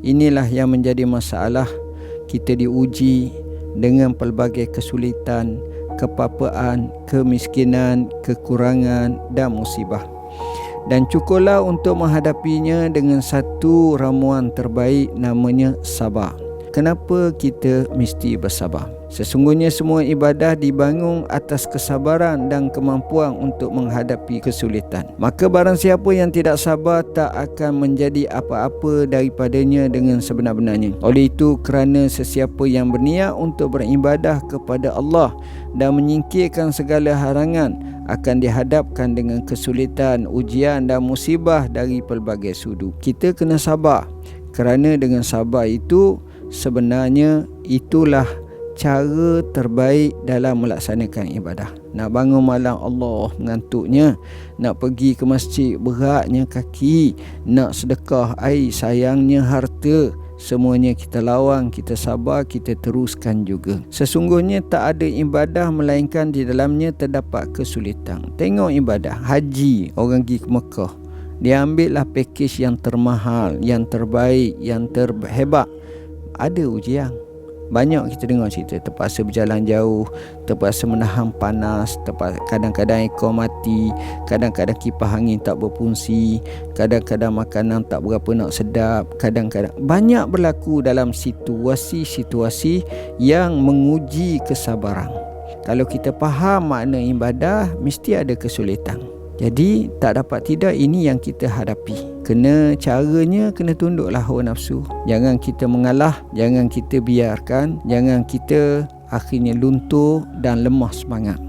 inilah yang menjadi masalah kita diuji dengan pelbagai kesulitan, kepapaan, kemiskinan, kekurangan dan musibah. Dan cukuplah untuk menghadapinya dengan satu ramuan terbaik namanya sabar. Kenapa kita mesti bersabar? Sesungguhnya semua ibadah dibangun atas kesabaran dan kemampuan untuk menghadapi kesulitan. Maka barang siapa yang tidak sabar tak akan menjadi apa-apa daripadanya dengan sebenar-benarnya. Oleh itu kerana sesiapa yang berniat untuk beribadah kepada Allah dan menyingkirkan segala harangan akan dihadapkan dengan kesulitan, ujian dan musibah dari pelbagai sudut. Kita kena sabar kerana dengan sabar itu sebenarnya itulah cara terbaik dalam melaksanakan ibadah. Nak bangun malam Allah mengantuknya, nak pergi ke masjid beratnya kaki, nak sedekah air sayangnya harta, semuanya kita lawan, kita sabar, kita teruskan juga. Sesungguhnya tak ada ibadah melainkan di dalamnya terdapat kesulitan. Tengok ibadah haji orang pergi ke Mekah. Dia ambillah pakej yang termahal, yang terbaik, yang terhebat ada ujian. Banyak kita dengar cerita. Terpaksa berjalan jauh terpaksa menahan panas terpaksa kadang-kadang ekor mati kadang-kadang kipas angin tak berfungsi kadang-kadang makanan tak berapa nak sedap kadang-kadang banyak berlaku dalam situasi-situasi yang menguji kesabaran. Kalau kita faham makna ibadah mesti ada kesulitan jadi tak dapat tidak ini yang kita hadapi. Kena caranya kena tunduklah hawa nafsu. Jangan kita mengalah, jangan kita biarkan, jangan kita akhirnya luntur dan lemah semangat.